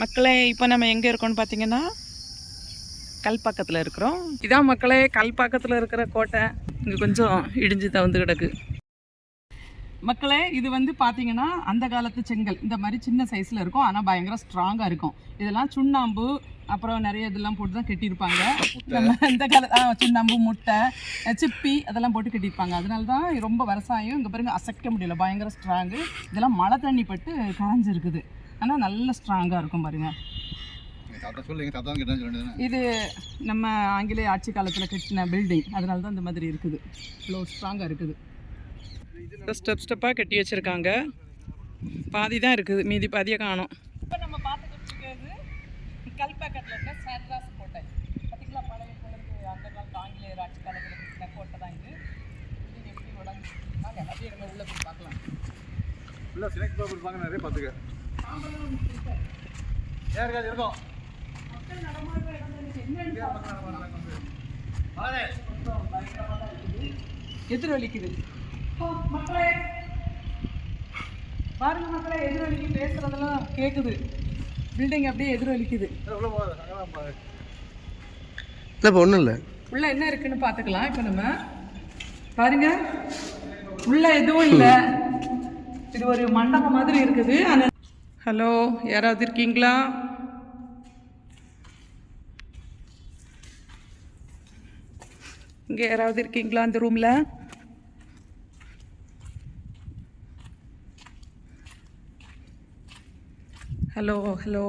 மக்களே இப்போ நம்ம எங்கே இருக்கோம்னு பார்த்தீங்கன்னா கல்பாக்கத்தில் இருக்கிறோம். இதான் மக்களே கல்பாக்கத்தில் இருக்கிற கோட்டை. இங்கே கொஞ்சம் இடிஞ்சு தவிர்த்து கிடக்கு. மக்களே இது வந்து பார்த்தீங்கன்னா அந்த காலத்து செங்கல். இந்த மாதிரி சின்ன சைஸில் இருக்கும். ஆனால் பயங்கர ஸ்ட்ராங்காக இருக்கும். இதெல்லாம் சுண்ணாம்பு அப்புறம் நிறைய இதெல்லாம் போட்டு தான் கட்டியிருப்பாங்க. நம்ம இந்த கால ஆ, சுண்ணாம்பு முட்டை சிப்பி அதெல்லாம் போட்டு கட்டியிருப்பாங்க. அதனால தான் ரொம்ப வருஷாயும் இங்கே பாருங்க அசைக்க முடியல. பயங்கர ஸ்ட்ராங்கு இதெல்லாம் மழை தண்ணி பட்டு காஞ்சிருக்குது. ஆனால் நல்ல ஸ்ட்ராங்காக இருக்கும் பாருங்க. எங்கள் தாத்தா சொல்லு எங்கள் தாத்தா கிட்ட சொல்லிட்டு இது நம்ம ஆங்கிலேய ஆட்சி காலத்தில் கட்டின பில்டிங் அதனால தான் இந்த மாதிரி இருக்குது. இவ்வளோ ஸ்ட்ராங்காக இருக்குது. ஸ்டெப் ஸ்டெப்பாக கட்டி வச்சுருக்காங்க. பாதி தான் இருக்குது. மீதி பாதியை காணும். இப்போ நம்ம பார்த்துக்கிட்டு இருக்கிறது கல்பாக்கத்தில் இருக்க சேட்ராஸ் கோட்டை. பார்த்திங்களா பழைய அந்த காலத்து ஆங்கிலேயர் ஆட்சி காலத்தில் கட்டின கோட்டை தான் இது. இது எப்படி வாங்க அப்படியே நம்ம உள்ளே போய் பார்க்கலாம். ஃபுல்லாக சினெக்ட் பேப்பர் இருப்பாங்க நிறைய பார்த்துக்க. யாருக்கா இருக்கோம் என்னன்னு எதிரொலிக்குது மக்களே. பாருங்க மக்களே எதிரொலிக்கு பேசுறதெல்லாம் கேக்குது. பில்டிங் அப்படியே போகாத அங்கெல்லாம் பாரு இல்லைப்பா ஒன்றும் இல்லை. உள்ள என்ன இருக்குன்னு பார்த்துக்கலாம் இப்போ நம்ம பாருங்க. உள்ள எதுவும் இல்லை. இது ஒரு மண்டபம் மாதிரி இருக்குது. ஆனால் ஹலோ யாராவது இருக்கீங்களா? இங்கே யாராவது இருக்கீங்களா அந்த ரூமில் ஹலோ ஹலோ.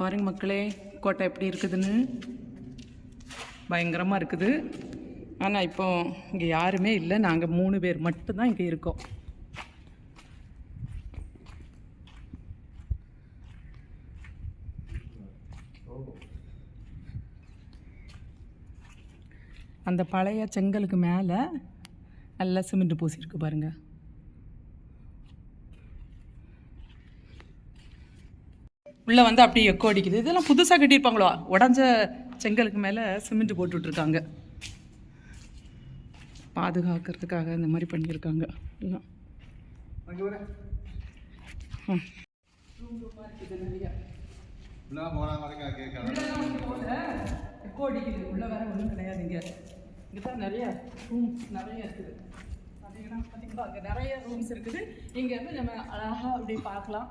பாருங்க மக்களே கோட்டை எப்படி இருக்குதுன்னு? பயங்கரமாக இருக்குது. ஆனால் இப்போ இங்கே யாருமே இல்லை. நாங்கள் மூணு பேர் மட்டும்தான் இங்கே இருக்கோம். அந்த பழைய செங்கலுக்கு மேலே நல்லா சிமெண்ட் பூசியிருக்கு பாருங்கள் உள்ளே வந்து அப்படியே எக்கோ அடிக்குது. இதெல்லாம் புதுசாக கட்டியிருப்பாங்களோ? உடஞ்ச செங்கலுக்கு மேலே சிமெண்ட் போட்டுட்ருக்காங்க பாதுகாக்கிறதுக்காக இந்த மாதிரி பண்ணியிருக்காங்க. எல்லாம். ம். உள்ள வேற ஒன்றும் கிடையாதுங்க இங்கே. தான் நிறைய ரூம்ஸ் நிறைய இருக்குது. பார்த்தீங்கன்னா பார்த்தீங்களா? அங்கே நிறைய ரூம்ஸ் இருக்குது. இங்கேருந்து நம்ம அழகாக அப்படி பார்க்கலாம்.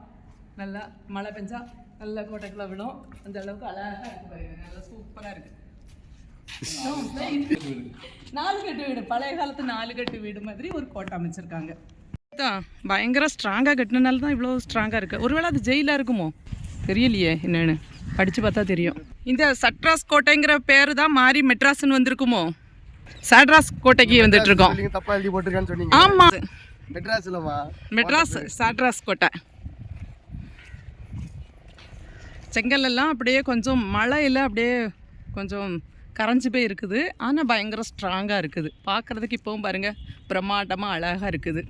நல்லா மழை பெஞ்சா நல்ல கோட்டைக்குள்ள விடும். அந்த அளவுக்கு அழகாக இருக்கு பாருங்க. நல்லா சூப்பராக இருக்குது நாலு கட்டு வீடு. பழைய காலத்து நாலு கட்டு வீடு மாதிரி ஒரு கோட்டை அமைச்சிருக்காங்க. தான் பயங்கர ஸ்ட்ராங்காக கட்டினால தான் இவ்வளோ ஸ்ட்ராங்காக இருக்குது ஒருவேளை அது ஜெயிலாக இருக்குமோ? தெரியலையே என்னன்னு. படித்து பார்த்தா தெரியும். இந்த சட்ராஸ் கோட்டைங்கிற பேர் தான் மாறி மெட்ராஸ்னு வந்திருக்குமோ? சாட்ராஸ் கோட்டைக்கு வந்துட்டு இருக்கோம் சொன்னீங்க. ஆமாம் மெட்ராஸ் சாட்ராஸ் கோட்டை. செங்கல் எல்லாம் அப்படியே கொஞ்சம் மழையில் அப்படியே கொஞ்சம் கரைஞ்சி போய் இருக்குது. ஆனால் பயங்கர ஸ்ட்ராங்காக இருக்குது. பார்க்குறதுக்கு இப்போவும் பாருங்கள் பிரம்மாண்டமாக அழகாக இருக்குது.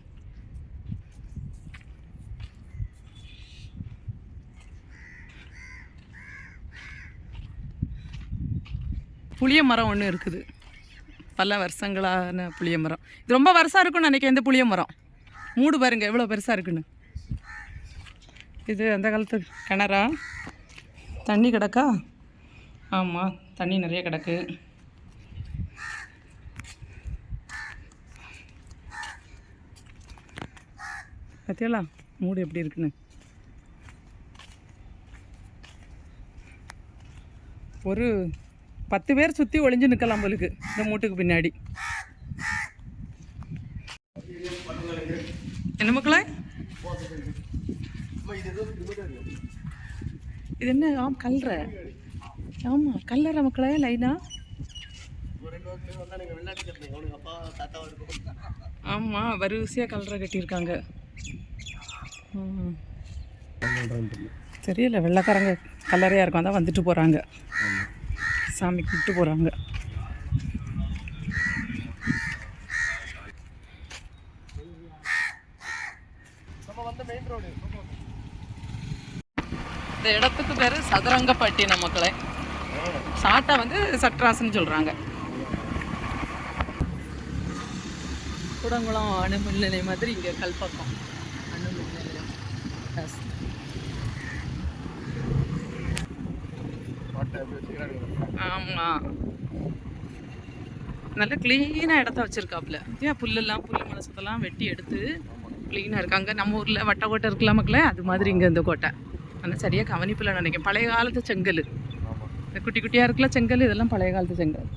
புளிய மரம் ஒன்று இருக்குது. பல வருஷங்களான புளிய மரம் இது ரொம்ப வருஷம் இருக்கும்னு நினைக்கிறேன் இந்த புளிய மரம் மூடு பாருங்க எவ்வளோ பெருசாக இருக்குன்னு. இது அந்த காலத்து கிணறா? தண்ணி கிடக்கா? ஆமாம் தண்ணி நிறைய கிடக்கு. பார்த்தியலா மூடு எப்படி இருக்குன்னு? ஒரு பத்து பேர் சுற்றி ஒளிஞ்சு நிற்கலாம் போலுக்கு இந்த மூட்டுக்கு பின்னாடி. என்ன மக்களே? இது என்ன ஆம் கல்ற? ஆமாம் கல்லற மக்களே லைனா? ஆமாம் வரிசையாக கல்லறை கட்டியிருக்காங்க. தெரியல வெள்ளைக்காரங்க கல்லறையாக இருக்கும் தான் வந்துட்டு போகிறாங்க சாமி கூப்பிட்டு போகிறாங்க இந்த இடத்துக்கு பேர் சதுரங்கப்பட்டினம் மக்களை. சாட்டை வந்து சட்ராஸ்ன்னு சொல்கிறாங்க குடங்குளம் அணுமின் நிலையம் மாதிரி இங்கே கல்பக்கம். எப்படி வச்சுக்கிறாங்க ஆமாம் நல்ல க்ளீனாக இடத்த வச்சுருக்காப்புல ஏன் புல்லெல்லாம் புல் மனசத்தெல்லாம் வெட்டி எடுத்து க்ளீனாக இருக்கு. அங்கே நம்ம ஊரில் வட்ட கோட்டை இருக்குல்ல மக்களே அது மாதிரி இங்கே இந்த கோட்டை. ஆனால் சரியாக கவனிப்பில் நினைக்கிறேன். பழைய காலத்து செங்கல். இந்த குட்டி குட்டியாக இருக்குல்ல செங்கல் இதெல்லாம் பழைய காலத்து செங்கல்.